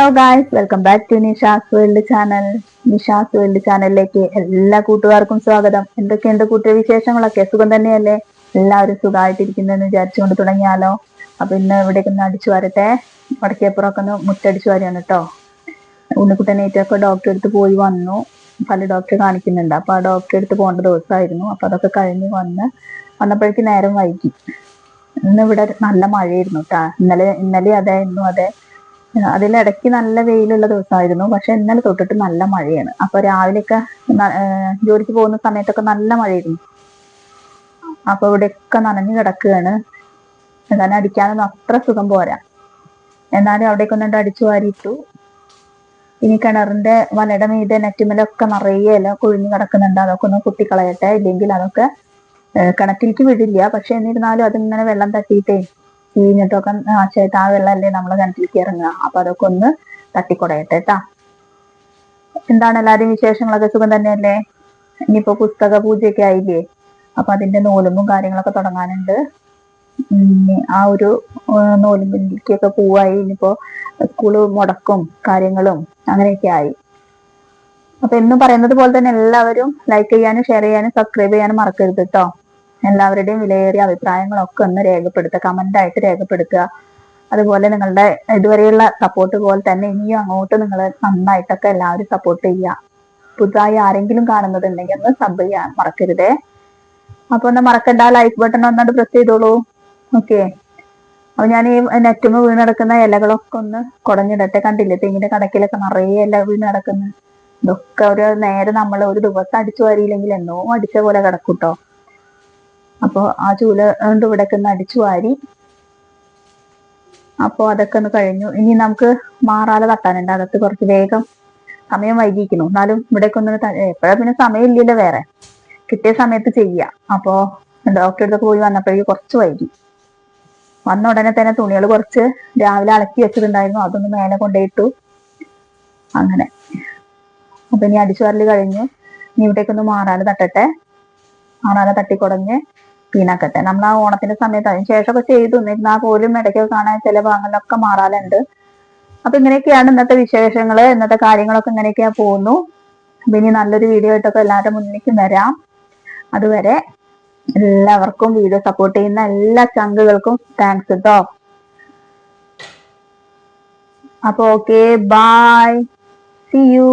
Hello guys welcome back to Nisha's world channel Nisha's world ചാനലിലേക്ക് എല്ലാ കൂട്ടുകാർക്കും സ്വാഗതം. എന്തൊക്കെയുണ്ട് കൂട്ടിയ വിശേഷങ്ങളൊക്കെ? സുഖം തന്നെയല്ലേ? എല്ലാവരും സുഖമായിട്ടിരിക്കുന്നെന്ന് വിചാരിച്ചുകൊണ്ട് തുടങ്ങിയാലോ? അപ്പൊ ഇന്ന് ഇവിടേക്ക് ഒന്ന് അടിച്ചു വരട്ടെ. വടക്കേപ്പുറമൊക്കെ ഒന്ന് മുറ്റടിച്ചു വരികയാണ് കേട്ടോ ഉണ്ണിക്കുട്ടനേറ്റൊക്കെ ഡോക്ടറെ അടുത്ത് പോയി വന്നു. പല ഡോക്ടർ കാണിക്കുന്നുണ്ട്. അപ്പൊ ആ ഡോക്ടറെ അടുത്ത് പോകേണ്ട ദിവസമായിരുന്നു. അപ്പൊ അതൊക്കെ കഴിഞ്ഞ് വന്ന് വന്നപ്പോഴേക്ക് നേരം വൈകി. ഇന്ന് ഇവിടെ നല്ല മഴയായിരുന്നു കേട്ടാ ഇന്നലെ ഇന്നലെ അതെ ഇന്നും അതെ. അതിലിടയ്ക്ക് നല്ല വെയിലുള്ള ദിവസമായിരുന്നു. പക്ഷെ ഇന്നലെ തൊട്ടിട്ട് നല്ല മഴയാണ്. അപ്പൊ രാവിലെയൊക്കെ ജോലിക്ക് പോകുന്ന സമയത്തൊക്കെ നല്ല മഴയായിരുന്നു. അപ്പൊ ഇവിടെയൊക്കെ നനഞ്ഞു കിടക്കുകയാണ്. കാരണം അടിക്കാനൊന്നും അത്ര സുഖം പോരാ. എന്നാലും അവിടേക്ക് ഒന്നുകൊണ്ട് അടിച്ചു വാരിയിട്ടു. ഇനി കിണറിന്റെ വലയുടെ മീതെ നെറ്റുമലൊക്കെ നിറയെ ഇല കൊഴിഞ്ഞു കിടക്കുന്നുണ്ട്. അതൊക്കെ ഒന്ന് കുത്തിക്കളയട്ടെ. ഇല്ലെങ്കിൽ അതൊക്കെ കിണറ്റിലേക്ക് വിടില്ല. പക്ഷെ എന്നിരുന്നാലും അതിങ്ങനെ വെള്ളം തട്ടിയിട്ടേ ചീഞ്ഞിട്ടൊക്കെ നാശമായിട്ട് ആ വെള്ളമല്ലേ നമ്മളെ കിണറ്റിലേക്ക് ഇറങ്ങുക. അപ്പൊ അതൊക്കെ ഒന്ന് തട്ടിക്കൊടയട്ടെ കേട്ടാ എന്താണ് എല്ലാവരും വിശേഷങ്ങളൊക്കെ? സുഖം തന്നെയല്ലേ? ഇനിയിപ്പോ പുസ്തക പൂജയൊക്കെ ആയില്ലേ? അപ്പൊ അതിന്റെ നൂലുമ്പും കാര്യങ്ങളൊക്കെ തുടങ്ങാനുണ്ട്. ആ ഒരു നൂലുമ്പിലേക്കൊക്കെ പോവായി. ഇനിയിപ്പോ സ്കൂൾ മുടക്കും കാര്യങ്ങളും അങ്ങനെയൊക്കെ ആയി. അപ്പൊ എന്നും പറയുന്നത് പോലെ തന്നെ എല്ലാവരും ലൈക്ക് ചെയ്യാനും ഷെയർ ചെയ്യാനും സബ്സ്ക്രൈബ് ചെയ്യാനും മറക്കരുത് കേട്ടോ എല്ലാവരുടെയും വിലയേറിയ അഭിപ്രായങ്ങളൊക്കെ ഒന്ന് രേഖപ്പെടുത്തുക കമന്റ് ആയിട്ട് രേഖപ്പെടുത്തുക. അതുപോലെ നിങ്ങളുടെ ഇതുവരെയുള്ള സപ്പോർട്ട് പോലെ തന്നെ ഇനിയും അങ്ങോട്ട് നിങ്ങൾ നന്നായിട്ടൊക്കെ എല്ലാവരും സപ്പോർട്ട് ചെയ്യുക. പുതുതായി ആരെങ്കിലും കാണുന്നതുണ്ടെങ്കിൽ ഒന്ന് സബ് ചെയ്യാൻ മറക്കരുതേ. അപ്പൊ ഒന്ന് മറക്കണ്ട ലൈക്ക് ബട്ടൺ ഒന്നുകൊണ്ട് പ്രസ് ചെയ്തോളൂ. ഓക്കെ അപ്പൊ ഞാൻ ഈ നെറ്റുമ്പ് വീണ് നടക്കുന്ന ഇലകളൊക്കെ ഒന്ന് കുടഞ്ഞിടട്ടെ. കണ്ടില്ലേ? തെങ്ങിന്റെ കടക്കിലൊക്കെ നിറയെ ഇല വീണ് കിടക്കുന്നു. ഇതൊക്കെ ഒരു നേരെ നമ്മൾ ഒരു ദിവസം അടിച്ചു വരിയില്ലെങ്കിൽ എന്നോ അടിച്ച പോലെ കിടക്കൂട്ടോ അപ്പൊ ആ ചൂല കൊണ്ട് ഇവിടെയൊക്കെ ഒന്ന് അടിച്ചു വാരി. അപ്പൊ അതൊക്കെ ഒന്ന് കഴിഞ്ഞു. ഇനി നമുക്ക് മാറാല തട്ടാനുണ്ട്. അകത്ത് കുറച്ച് വേഗം സമയം വൈകിക്കുന്നു എന്നാലും ഇവിടേക്ക് ഒന്ന് എപ്പോഴാ പിന്നെ സമയമില്ലല്ലോ വേറെ. കിട്ടിയ സമയത്ത് ചെയ്യാം. അപ്പോ ഡോക്ടറെ അടുത്ത് പോയി വന്നപ്പോഴേക്ക് കുറച്ച് വൈകി. വന്ന ഉടനെ തന്നെ തുണികൾ കുറച്ച് രാവിലെ അലക്കി വെച്ചിട്ടുണ്ടായിരുന്നു. അതൊന്ന് മേലെ കൊണ്ടുപോയിട്ടു. അങ്ങനെ. അപ്പൊ ഇനി അടിച്ചു വരൽ കഴിഞ്ഞു. ഇനി ഇവിടേക്കൊന്ന് മാറാൽ തട്ടട്ടെ. മാറാല തട്ടിക്കുടഞ്ഞ്. പീനാക്കട്ടെ നമ്മൾ ആ ഓണത്തിന്റെ സമയത്ത് അതിന് ശേഷമൊക്കെ ചെയ്തു എന്നിരുന്നാൽ പോലും ഇടയ്ക്കൊക്കെ കാണാൻ ചില ഭാഗങ്ങളിലൊക്കെ മാറാറുണ്ട്. അപ്പൊ ഇങ്ങനെയൊക്കെയാണ് ഇന്നത്തെ വിശേഷങ്ങൾ ഇന്നത്തെ കാര്യങ്ങളൊക്കെ ഇങ്ങനെയൊക്കെയാ പോകുന്നു. ഇനി നല്ലൊരു വീഡിയോ ആയിട്ടൊക്കെ എല്ലാവരുടെ മുന്നിലേക്ക് വരാം. അതുവരെ എല്ലാവർക്കും വീഡിയോ സപ്പോർട്ട് ചെയ്യുന്ന എല്ലാ ചങ്കുകൾക്കും താങ്ക്സ് കേട്ടോ അപ്പൊ ഓക്കെ ബായ് സി യു